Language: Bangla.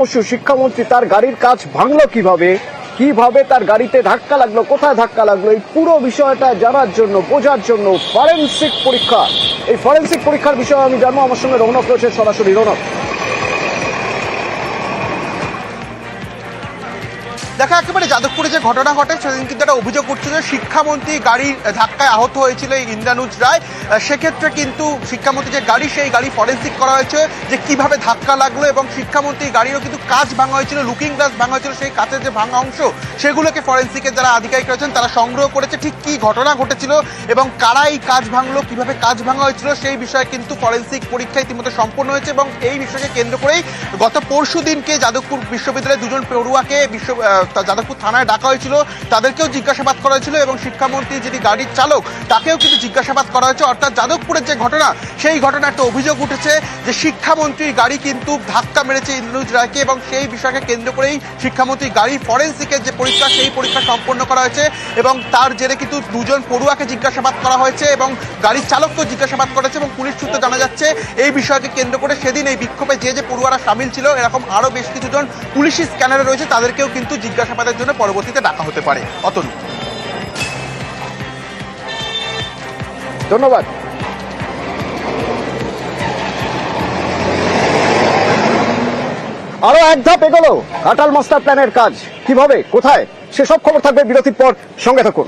অবশ্য শিক্ষামন্ত্রী তার গাড়ির কাজ ভাঙলো কীভাবে? কীভাবে তার গাড়িতে ধাক্কা লাগল? কোথায় ধাক্কা লাগল? এই পুরো বিষয়টা জানার জন্য, বোঝার জন্য ফরেন্সিক পরীক্ষা। এই ফরেন্সিক পরীক্ষার বিষয়ে আমি জানব। আমার সঙ্গে রৌনক রয়েছে সরাসরি। রৌনক। দেখা একেবারে যাদবপুরে যে ঘটনা ঘটে, সেদিন কিন্তু একটা অভিযোগ উঠছিল যে শিক্ষামন্ত্রী গাড়ির ধাক্কায় আহত হয়েছিল এই ইন্দ্রানুজ রায়। সেক্ষেত্রে কিন্তু শিক্ষামন্ত্রী যে গাড়ি, সেই গাড়ি ফরেন্সিক করা হয়েছে যে কীভাবে ধাক্কা লাগল এবং শিক্ষামন্ত্রী গাড়িরও কিন্তু কাজ ভাঙা হয়েছিল, লুকিং গ্লাস ভাঙা হয়েছিল, সেই কাঁচের যে ভাঙা অংশ, সেগুলোকে ফরেন্সিকের যারা আধিকারিক রয়েছেন, তারা সংগ্রহ করেছে। ঠিক কি ঘটনা ঘটেছিল এবং কারা এই কাজ ভাঙলো, কীভাবে কাজ ভাঙা হয়েছিল, সেই বিষয়ে কিন্তু ফরেন্সিক পরীক্ষা ইতিমধ্যে সম্পন্ন হয়েছে এবং এই বিষয়কে কেন্দ্র করেই গত পরশু দিনকে যাদবপুর বিশ্ববিদ্যালয়ের দুজন পড়ুয়াকে বিশ্ব যাদবপুর থানায় ডাকা হয়েছিল, তাদেরকেও জিজ্ঞাসাবাদ করা হয়েছিল এবং শিক্ষামন্ত্রী যিনি গাড়ির চালক, তাকেও কিন্তু জিজ্ঞাসাবাদ করা হয়েছে। অর্থাৎ যাদবপুরের যে ঘটনা, সেই ঘটনা একটা অভিযোগ উঠেছে যে শিক্ষামন্ত্রীর গাড়ি কিন্তু ধাক্কা মেরেছে ইন্দ্রনুজ রায়কে এবং সেই বিষয়কে কেন্দ্র করেই শিক্ষামন্ত্রী গাড়ি ফরেন্সিকের যে পরীক্ষা, সেই পরীক্ষা সম্পন্ন করা হয়েছে এবং তার জেরে কিন্তু দুজন পড়ুয়াকে জিজ্ঞাসাবাদ করা হয়েছে এবং গাড়ির চালককেও জিজ্ঞাসাবাদ করেছে এবং পুলিশ সূত্রে জানা যাচ্ছে এই বিষয়কে কেন্দ্র করে সেদিন এই বিক্ষোভে যে যে পড়ুয়ারা সামিল ছিল, এরকম আরও বেশ কিছুজন পুলিশি স্ক্যানারে রয়েছে, তাদেরকেও কিন্তু জিজ্ঞাসাবাদের জন্য পরবর্তীতে ডাকা হতে পারে। অতনু ধন্যবাদ। আরও এক ধাপ এগোলো। কাটাল মাস্টার প্ল্যানের কাজ। কীভাবে? কোথায়? সেসব খবর থাকবে বিরতির পর সঙ্গে থাকুন।